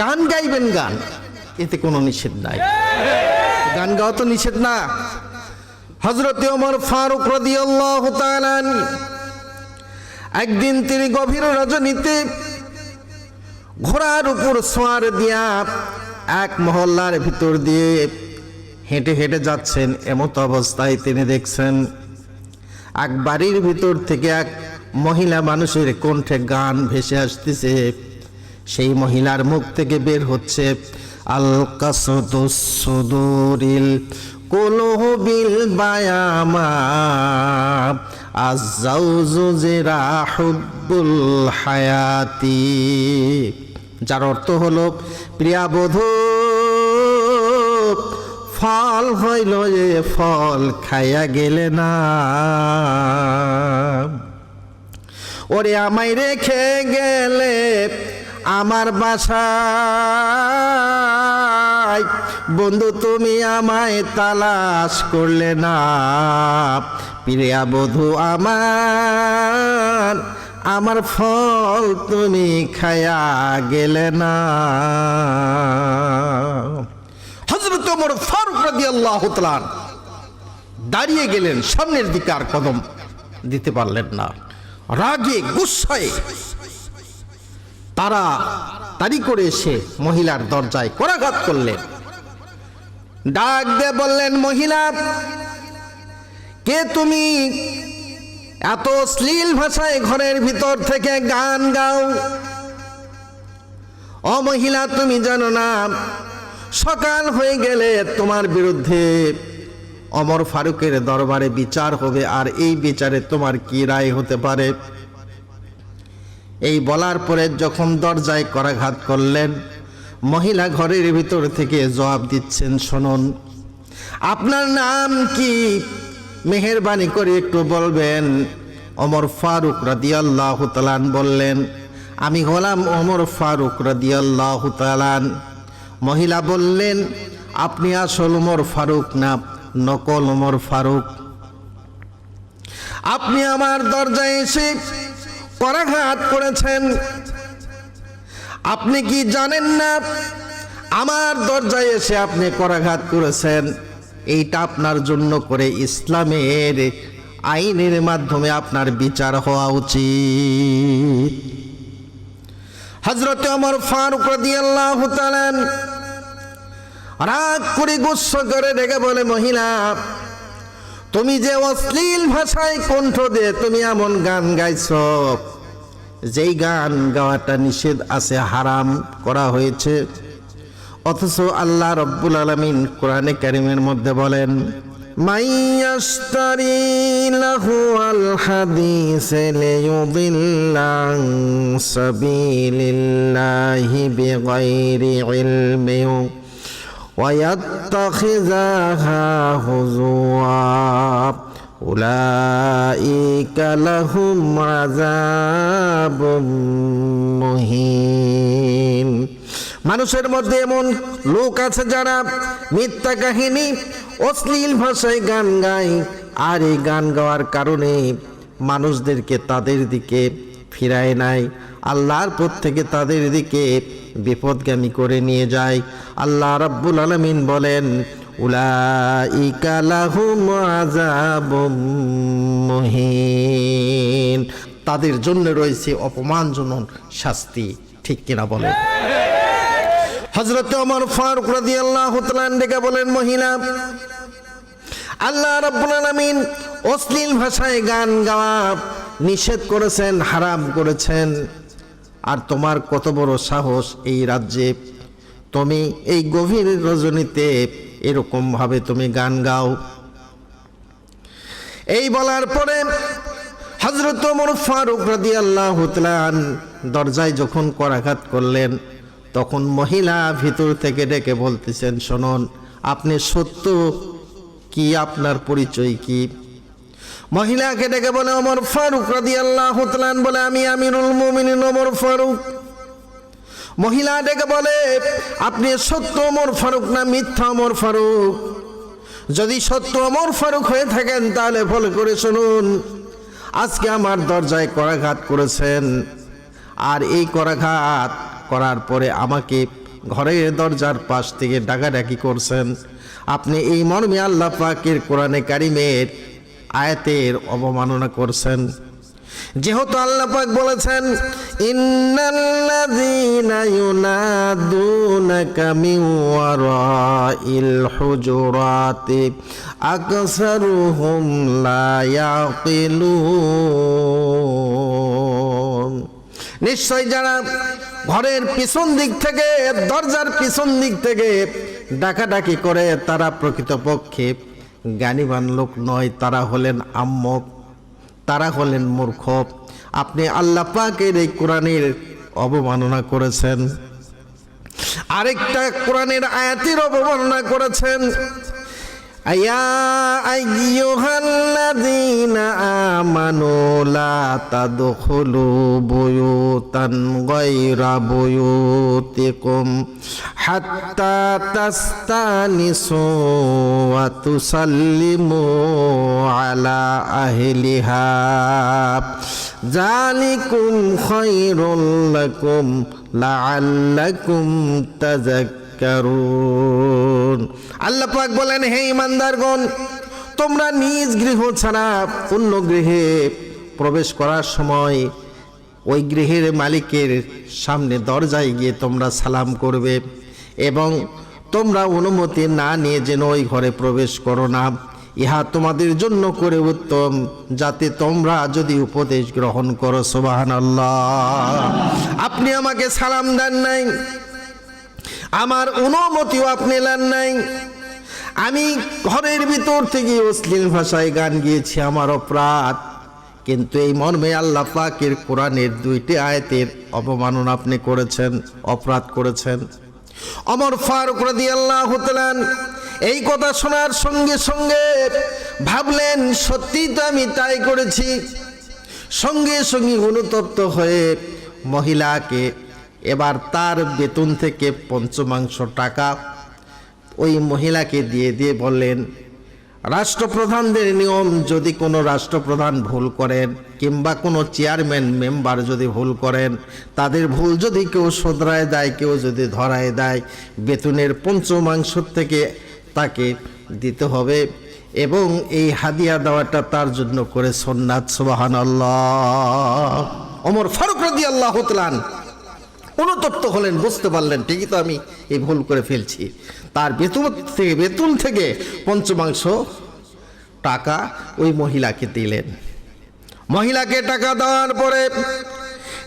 গান গাইবেন গান, এতে কোনো নিষেধ নাই। গান গাওয়া তো নিষেধ না। হজরত ওমর ফারুক রাদিয়াল্লাহু একদিন তিনি গভীর রজনীতে ঘোড়ার উপর সোয়ার দিয়া এক মহল্লার ভিতর দিয়ে হেঁটে হেঁটে যাচ্ছেন। এমত অবস্থায় তিনি দেখছেন এক বাড়ির ভিতর থেকে এক মহিলা মানুষের কণ্ঠে গান ভেসে আসতেছে। সেই মহিলার মুখ থেকে বের হচ্ছে আল কাসদুসুদুরিল কুলুবিল বায়ামা আজাউজু জিরাহুব্বুল হায়াতি। যার অর্থ হলো, প্রিয়া ফল হইল এ ফল, খাইয়া গেলে না। ওরে আমায় রেখে গেলে আমার বাসায়। বন্ধু, তুমি আমায় তালাশ করলে না। প্রিয়া বধু আমার আমার ফল তুমি খায়া গেলে না। হজরত ওমর ফারুক রাদিয়াল্লাহু তাআলা দাঁড়িয়ে গেলেন, সামনের দিকে আর কদম দিতে পারলেন না। রাগে গুসায় তারা তাড়ি করে এসে মহিলার দরজায় করাঘাত করলেন। ডাক দিয়ে বললেন, মহিলা, কে তুমি? এত শ্লীল ভাষায় ঘরের ভিতর থেকে গান গাও। ও মহিলা, তুমি জানো না, সকাল হয়ে গেলে তোমার বিরুদ্ধে অমর ফারুকের দরবারে বিচার হবে, আর এই বিচারে তোমার কি রায় হতে পারে? এই বলার পরে যখন দরজায় করাঘাত করলেন, মহিলা ঘরের ভিতর থেকে জবাব দিচ্ছেন, শুনুন, আপনার নাম কি? মেহেরবানি করে একটু বলবেন অমর ফারুক রাদিয়াল্লাহ তালান বললেন, আমি হলাম অমর ফারুক রাদিয়াল্লাহ তালান মহিলা বললেন, আপনি আসল ওমর ফারুক না নকল ওমর ফারুক? আপনি আমার দরজায় এসে করাঘাত করেছেন। আপনি কি জানেন না? আমার দরজায় এসে আপনি করাঘাত করেছেন। এইটা আপনার জন্য করে ইসলামের আইনের মাধ্যমে আপনার বিচার হওয়া উচিত। হজরত অমর ফারুক রাদিয়াল্লাহু তাআলা রাগ করে গুস্স করে ডেকে বলে, মহিলা, তুমি যে অশ্লীল ভাষায় কণ্ঠ দিয়ে তুমি এমন গান গাইছ যেই গান গাওয়াটা নিষেধ আছে, হারাম করা হয়েছে। অথচ আল্লাহ রব্বুল আলমিন কোরআনে কারিমের মধ্যে বলেন মাইয়াস্তারি হুজুয়া أولئك لهم عذاب مهين মানুষের মধ্যে এমন লোক আছে যারা মিথ্যা কাহিনী অশ্লীল ভাষায় গান গায় আর এই গান গাওয়ার কারণে মানুষদেরকে তাদের দিকে ফিরায় নাই আল্লাহর পর থেকে তাদের দিকে বিপদগামী করে নিয়ে যায় আল্লাহ রাব্বুল আলমিন বলেন উলাইকা লাহুম আযাবুম মুহিন। তাদের জন্য রয়েছে অপমানজনক শাস্তি। ঠিক কিনা বলেন? হজরত ওমর ফারুক রাদিয়াল্লাহু তাআলা ডেকে বলেন, মহিলা, আল্লাহ রাব্বুল আলামিন অশ্লীল ভাষায় গান গাওয়া নিষেধ করেছেন, হারাম করেছেন। আর তোমার কত বড় সাহস এই রাজ্যে। তুমি এই গভীর রজনীতে এরকম ভাবে তুমি গান গাও। এই বলার পরে হজরত ফারুক রাদি আল্লাহ দরজায় যখন করাঘাত করলেন, তখন মহিলা ভিতর থেকে ডেকে বলতেছেন, শুনুন, আপনি সত্য কি? আপনার পরিচয় কি? মহিলাকে ডেকে বলে অমর ফারুক রাদি আল্লাহ হুতলান বলে, আমি আমিরুল মুমিনিন ওমর ফারুক। মহিলা ডেকে বলে, আপনি সত্য ওমর ফারুক না মিথ্যা অমর ফারুক? যদি সত্য ওমর ফারুক হয়ে থাকেন, তাহলে ফলে করে শুনুন। আজকে আমার দরজায় করাঘাত করেছেন। আর এই করাঘাত করার পরে আমাকে ঘরের দরজার পাশ থেকে ডাকাডাকি করছেন। আপনি এই মর্মে আল্লাহ পাকের কোরআনে কারিমের আয়াতের অবমাননা করছেন। যেহেতু আল্লাহ পাক বলেছেন নিশ্চয় যারা ঘরের পিছন দিক থেকে, দরজার পিছন দিক থেকে ডাকাডাকি করে, তারা প্রকৃতপক্ষে জ্ঞানীবান লোক নয়, তারা হলেন আম্মক। তারা হলেন মূর্খ। আপনি আল্লাহ পাকের এই কোরআনের অবমাননা করেছেন। আরেকটা কোরআনের আয়াতের অবমাননা করেছেন। আয়া আইয়ুহাল্লাযীনা আমানু লা তাদখুলু বুয়ুতান গায়রা বুয়ুতিকুম হাত্তা তাস্তানিসু ওয়া তুসাল্লিমু আলা আহলিহা। যালিকুম খায়রুল লাকুম লাআল্লাকুম তাযাক্কারুন। আল্লাহ পাক বলেন, হে ইমানদারগণ, তোমরা নিজ গৃহ ছাড়া অন্য গৃহে প্রবেশ করার সময় ওই গৃহের মালিকের সামনে দরজায় গিয়ে তোমরা সালাম করবে এবং তোমরা অনুমতি না নিয়ে যেন ওই ঘরে প্রবেশ করো না। ইহা তোমাদের জন্য করে উত্তম, যাতে তোমরা যদি উপদেশ গ্রহণ করো সোবাহান আপনি আমাকে সালাম দেন নাই, আমার অনুমতিও আপনি নেন নাই। আমি ঘরের ভিতর থেকে অশ্লীল ভাষায় গান গিয়েছি আমার অপরাধ। কিন্তু এই মর্মে আল্লাহ পাকের কোরআনের দুইটি আয়াতের অপমাননা আপনি করেছেন, অপরাধ করেছেন। অমর ফারুক রাদি আল্লাহ এই কথা শোনার সঙ্গে সঙ্গে ভাবলেন সত্যি তো আমি তাই করেছি। সঙ্গে সঙ্গে অনুতপ্ত হয়ে মহিলাকে এবার তার বেতন থেকে পঞ্চমাংশ টাকা ওই মহিলাকে দিয়ে দিয়ে বললেন, রাষ্ট্রপ্রধানদের নিয়ম যদি কোনো রাষ্ট্রপ্রধান ভুল করেন কিংবা কোনো চেয়ারম্যান মেম্বার যদি ভুল করেন, তাদের ভুল যদি কেউ শোধরায় দেয়, কেউ যদি ধরায় দেয়, বেতনের পঞ্চমাংশ থেকে তাকে দিতে হবে এবং এই হাদিয়া দেওয়াটা তার জন্য করে সন্ন্যাত সোবাহান আল্লাহ অমর ফারুক রাদি আল্লাহ হতলান অনুতপ্ত হলেন, বুঝতে পারলেন, ঠিকই তো আমি এই ভুল করে ফেলছি। তার বেতন থেকে বেতন থেকে পঞ্চমাংশ টাকা ওই মহিলাকে দিলেন। মহিলাকে টাকা দেওয়ার পরে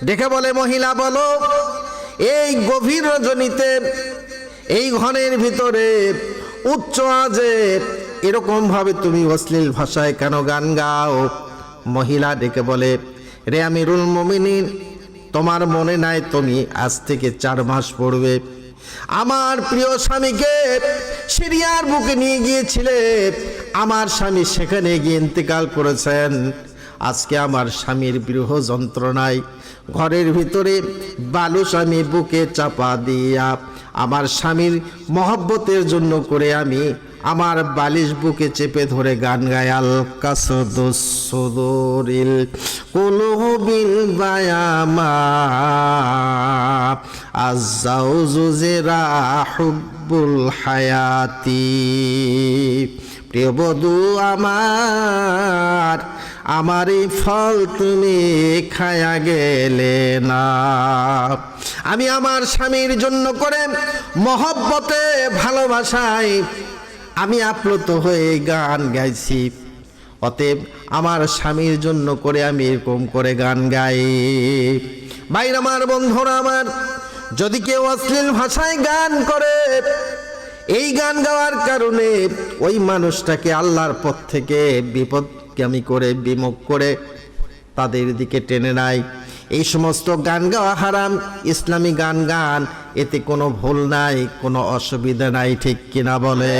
দেখে বলে, মহিলা, বলো, এই গভীর রজনীতে, এই ঘরের ভিতরে উচ্চ আজে এরকম ভাবে তুমি অশ্লীল ভাষায় কেন গান গাও? মহিলা ডেকে বলে, রে আমিরুল মমিনিন তোমার মনে নাই তুমি, আজ থেকে চার মাস পড়বে। আমার প্রিয় স্বামীকে সিরিয়ার বুকে নিয়ে গিয়েছিলে। আমার স্বামী সেখানে গিয়ে ইন্তেকাল করেছেন। আজকে আমার স্বামীর বিরহ যন্ত্রণায় ঘরের ভিতরে বালু স্বামী বুকে চাপা দিয়া আমার স্বামীর মহব্বতের জন্য করে আমি আমার বালিশ বুকে চেপে ধরে গান গায়, আল কাসদুসুদুরিল কুলুবিল বায়ামা। হুব্বুল হায়াতি। প্রিয় বধু আমার আমার এই ফল তুমি খায়া গেলে না। আমি আমার স্বামীর জন্য করে মহব্বতে ভালোবাসায় আমি আপ্লুত হয়ে গান গাইছি। অতএব আমার স্বামীর জন্য করে আমি এরকম করে গান গাই। বাইর আমার, বন্ধুরা আমার, যদি কেউ অশ্লীল ভাষায় গান করে, এই গান গাওয়ার কারণে ওই মানুষটাকে আল্লাহর পথ থেকে বিপদগামী করে, বিমুখ করে তাদের দিকে টেনে নেয়। এই সমস্ত গান গাওয়া হারাম, ইসলামী গান গান এতে কোনো ভুল নাই কোনো অসুবিধা নাই ঠিক কিনা বলে